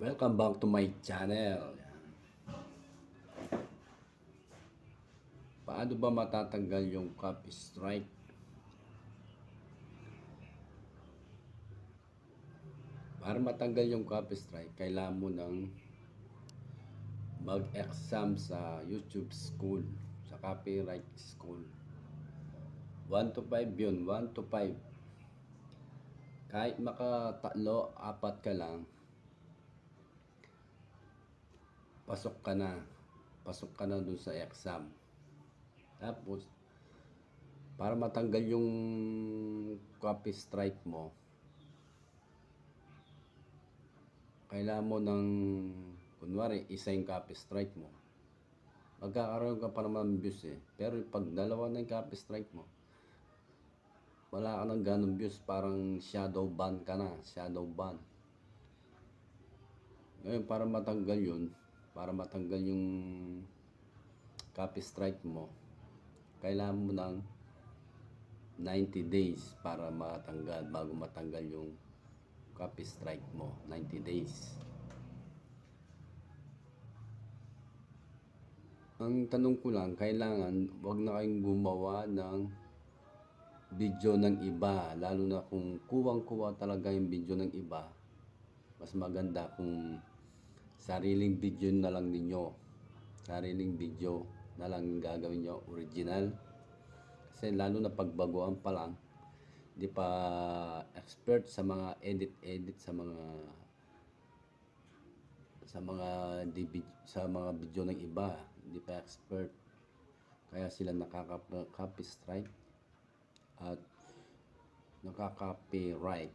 Welcome back to my channel. Paano ba matatanggal yung copy strike? Para matanggal yung copy strike, kailangan mo ng mag-exam sa YouTube School, sa Copyright School. 1 to 5 yun, 1 to 5. Kahit makatatlo, apat ka lang, pasok ka na. Pasok ka na dun sa exam. Tapos, para matanggal yung copy strike mo, kailangan mo ng, kunwari, isa yung copy strike mo. Magkakaroon ka pa naman views eh. Pero pag dalawa na yung copy strike mo, wala ka ng ganong views. Parang shadow ban ka na. Shadow ban. Ngayon, para matanggal yun, para matanggal yung copy strike mo, kailangan mo ng 90 days para matanggal, bago matanggal yung copy strike mo. 90 days. Ang tanong ko lang, kailangan wag na kayong gumawa ng video ng iba, lalo na kung kuwang-kuwa talaga yung video ng iba. Mas maganda kung sariling video na lang ninyo. Sariling video na lang gagawin nyo, original. Kasi lalo na pagbaguan pa lang, di pa expert sa mga edit-edit sa mga sa mga sa mga video ng iba, hindi pa expert. Kaya sila nakaka-copy strike at nakaka-copyright.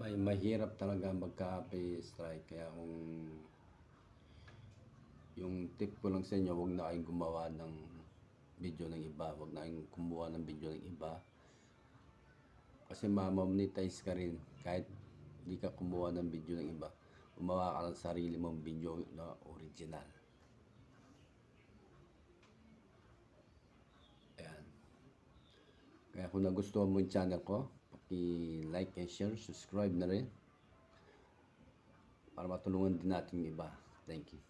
May mahirap talaga magka-copy strike kaya kung yung tip ko lang sa inyo, huwag na kayong gumawa ng video ng iba, huwag na kayong kumuha ng video ng iba. Kasi mamamonetize ka rin kahit hindi ka kumuha ng video ng iba. Gumawa ka ng sarili mong video na original. Ayan. Kaya kung nagustuhan mo yung channel ko, paki-like and share, subscribe na rin para matulungan din natin yung iba. Thank you.